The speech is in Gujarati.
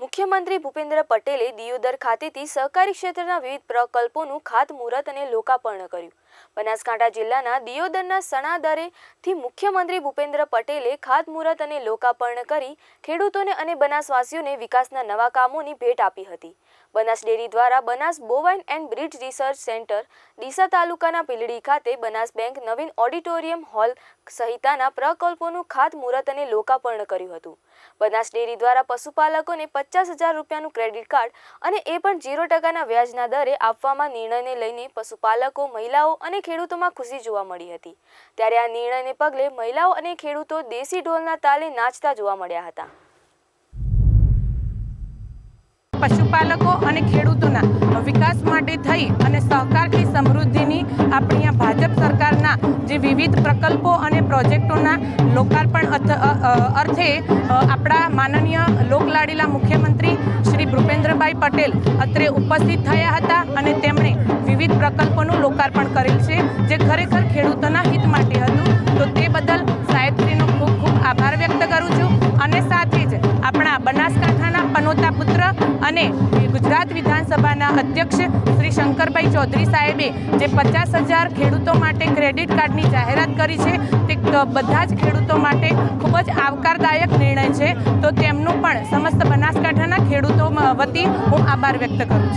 મુખ્યમંત્રી ભૂપેન્દ્ર પટેલે દિયોદર ખાતેથી સહકારી ક્ષેત્રના વિવિધ પ્રકલ્પોનું ખાતમુહૂર્ત અને લોકાર્પણ કર્યું. બનાસકાંઠા જિલ્લાના દિયોદરના સણાદરેથી મુખ્યમંત્રી ભૂપેન્દ્ર પટેલે ખાતમુહૂર્ત અને લોકાર્પણ કરી ખેડૂતોને અને બનાસવાસીઓને વિકાસના નવા કામોની ભેટ આપી હતી. બનાસ ડેરી દ્વારા Banas bovine and breed research centre Deesa તાલુકાના પીલડી ખાતે બનાસ બેંક નવીન ઓડિટોરિયમ હોલ સહિતના પ્રકલ્પોનું ખાતમુહૂર્ત અને લોકાર્પણ કર્યું હતું. બનાસ ડેરી દ્વારા પશુપાલકોને પચાસ હજાર રૂપિયાનું ક્રેડિટ કાર્ડ અને એ પણ ઝીરો ટકાના વ્યાજના દરે આપવામાં નિર્ણયને લઈને પશુપાલકો, મહિલાઓ અને ખેડૂતોમાં ખુશી જોવા મળી હતી. ત્યારે આ નિર્ણયને પગલે મહિલાઓ અને ખેડૂતો દેશી ઢોલના તાલે નાચતા જોવા મળ્યા હતા. પશુપાલકો અને ખેડૂતોના વિકાસ માટે થઈ અને સહકારથી સમૃદ્ધિની આપણી આ ભાજપ સરકારના જે વિવિધ પ્રકલ્પો અને પ્રોજેક્ટોના લોકાર્પણ અર્થે આપણા માનનીય લોકલાડીલા મુખ્યમંત્રી શ્રી ભૂપેન્દ્રભાઈ પટેલ અત્રે ઉપસ્થિત થયા હતા અને તેમણે વિવિધ પ્રકલ્પોનું લોકાર્પણ કરેલ છે, જે ખરેખર ખેડૂતોના હિત માટે હતું. તો તે બદલ સાહેબશ્રીનો ખૂબ ખૂબ આભાર વ્યક્ત કરું છું અને સાથે જ આપણા બનાસકાંઠાના પનોતા પુત્ર અને ગુજરાત વિધાનસભાના અધ્યક્ષ શ્રી શંકરભાઈ ચૌધરી સાહેબે જે પચાસ હજાર ખેડૂતો માટે ક્રેડિટ કાર્ડની જાહેરાત કરી છે, તે બધા જ ખેડૂતો માટે ખૂબ જ આવકારદાયક નિર્ણય છે. તો તેમનું પણ સમસ્ત બનાસકાંઠાના ખેડૂતો વતી હું આભાર વ્યક્ત કરું છું.